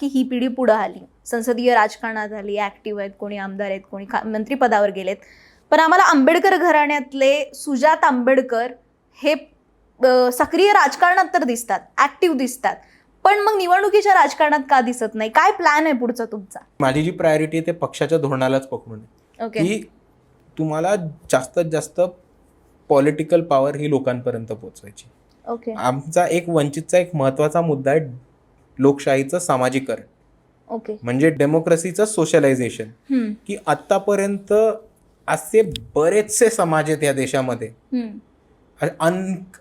की ही पिढी पुढं आली. संसदीय राजकारणात आली ॲक्टिव्ह आहेत कोणी आमदार आहेत कोणी खा मंत्रिपदावर गेलेत. पण आम्हाला आंबेडकर घराण्यातले सुजात आंबेडकर हे सक्रिय राजकारणात तर दिसतात ॲक्टिव्ह दिसतात. पण मग निवडणुकीच्या राजकारणात का दिसत नाही? काय प्लॅन आहे पुढचा तुमचा? माझी जी प्रायोरिटी आहे ते पक्षाच्या धोरणालाच पकडून ओके की तुम्हाला जास्तीत जास्त पॉलिटिकल पॉवर ही लोकांपर्यंत पोहोचवायची. ओके आमचा एक वंचितचा एक महत्त्वाचा मुद्दा आहे लोकशाहीचं सामाजिकरण. ओके. म्हणजे डेमोक्रेसीचं सोशलायझेशन. की आत्तापर्यंत असे बरेचसे समाज आहेत या देशामध्ये.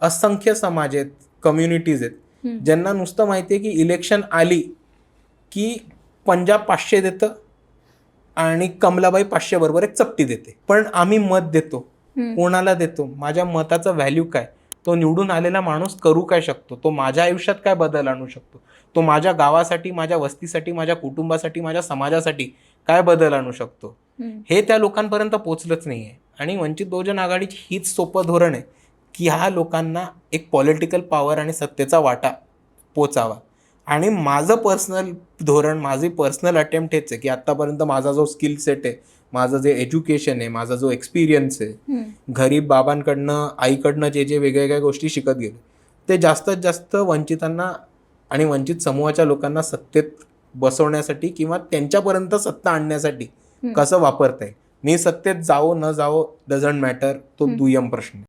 असंख्य समाज आहेत कम्युनिटीज आहेत. ज्यांना नुसतं माहिती आहे की इलेक्शन आली की पंजाब पाचशे देतं आणि कमलाबाई पाचशे बरोबर एक चपटी देते. पण आम्ही मत देतो. कोणाला देतो? माझ्या मताचा व्हॅल्यू काय? तो निवडून आलेला माणूस करू काय शकतो? तो माझ्या आयुष्यात काय बदल आणू शकतो? तो माझ्या गावासाठी माझ्या वस्तीसाठी माझ्या कुटुंबासाठी माझ्या समाजासाठी काय बदल आणू शकतो. हे त्या लोकांपर्यंत पोचलंच नाही आहे आणि वंचित बहुजन आघाडीची हीच सोपं धोरण आहे की ह्या लोकांना एक पॉलिटिकल पॉवर आणि सत्तेचा वाटा पोचावा. आणि माझं पर्सनल धोरण माझी पर्सनल अटेम्प्ट हेच आहे की आत्तापर्यंत माझा जो स्किल सेट आहे माझं जे एज्युकेशन आहे माझा जो एक्सपिरियन्स आहे. घरी बाबांकडनं आईकडनं जे जे वेगवेगळ्या गोष्टी शिकत गेलो ते जास्तीत जास्त वंचितांना आणि वंचित समूहाच्या लोकांना सत्तेत बसवण्यासाठी किंवा त्यांच्यापर्यंत सत्ता आणण्यासाठी. कसं वापरताय मी सत्तेत जावो न जावो डझंट मॅटर तो. दुय्यम प्रश्न आहे.